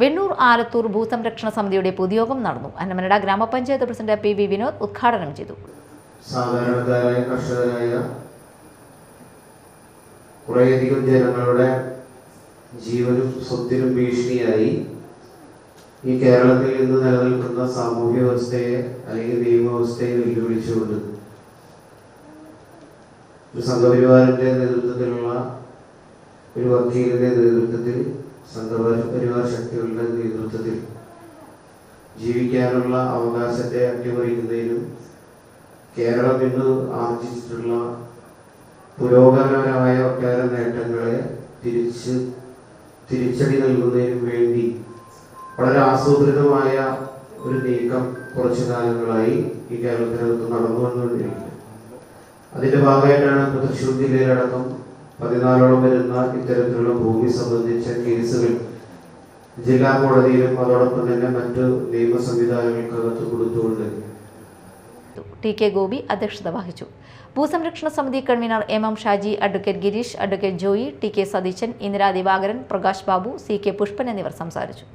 വെണ്ണൂർ ആലത്തൂർ ഭൂസംരക്ഷണ സമിതിയുടെ പൊതുയോഗം നടന്നു. അന്നമനട ഗ്രാമപഞ്ചായത്ത് പ്രസിഡന്റ് പി വി വിനോദ് ഉദ്ഘാടനം ചെയ്തു. കുറേയധികം ജനങ്ങളുടെ ജീവനും സ്വത്തിനും ഭീഷണിയായി ഈ കേരളത്തിൽ ഇന്ന് നിലനിൽക്കുന്ന സാമൂഹ്യ വ്യവസ്ഥയെ അല്ലെങ്കിൽ നിയമവ്യവസ്ഥയെ വെല്ലുവിളിച്ചുകൊണ്ട് ഒരു സംഘപരിവാറിന്റെ നേതൃത്വത്തിലുള്ള ഒരു വക്കീലിന്റെ നേതൃത്വത്തിൽ സംഘപരിവാർ ശക്തികളുടെ നേതൃത്വത്തിൽ ജീവിക്കാനുള്ള അവകാശത്തെ അട്ടിമറിക്കുന്നതിനും കേരളം ഇന്ന് ആർജിച്ചിട്ടുള്ള പുരോഗമനപരമായ ഒട്ടേറെ നേട്ടങ്ങളെ തിരിച്ച് തിരിച്ചടി നൽകുന്നതിനും വേണ്ടി വളരെ ആസൂത്രിതമായ ഒരു നീക്കം കുറച്ചു കാലങ്ങളായി ഈ കേരളത്തിനകത്ത് നടന്നു വന്നുകൊണ്ടിരിക്കുന്നത് അതിന്റെ ഭാഗമായിട്ടാണ് തൃശ്ശൂർ ജില്ലയിലടക്കം പതിനാലോളം വരുന്ന ഇത്തരത്തിലുള്ള ഭൂമി സംബന്ധിച്ച കേസുകൾ ജില്ലാ കോടതിയിലും അതോടൊപ്പം തന്നെ മറ്റു നിയമ സംവിധാനങ്ങൾക്കകത്ത് കൊടുത്തുകൊണ്ട് ടി കെ ഗോപി അധ്യക്ഷത വഹിച്ചു. ഭൂസംരക്ഷണ സമിതി convener M M Shaji advocate Girish advocate Joy T K Satheesan Indira Divakaran Prakash Babu C K Pushpan എന്നിവർ സംസാരിച്ചു.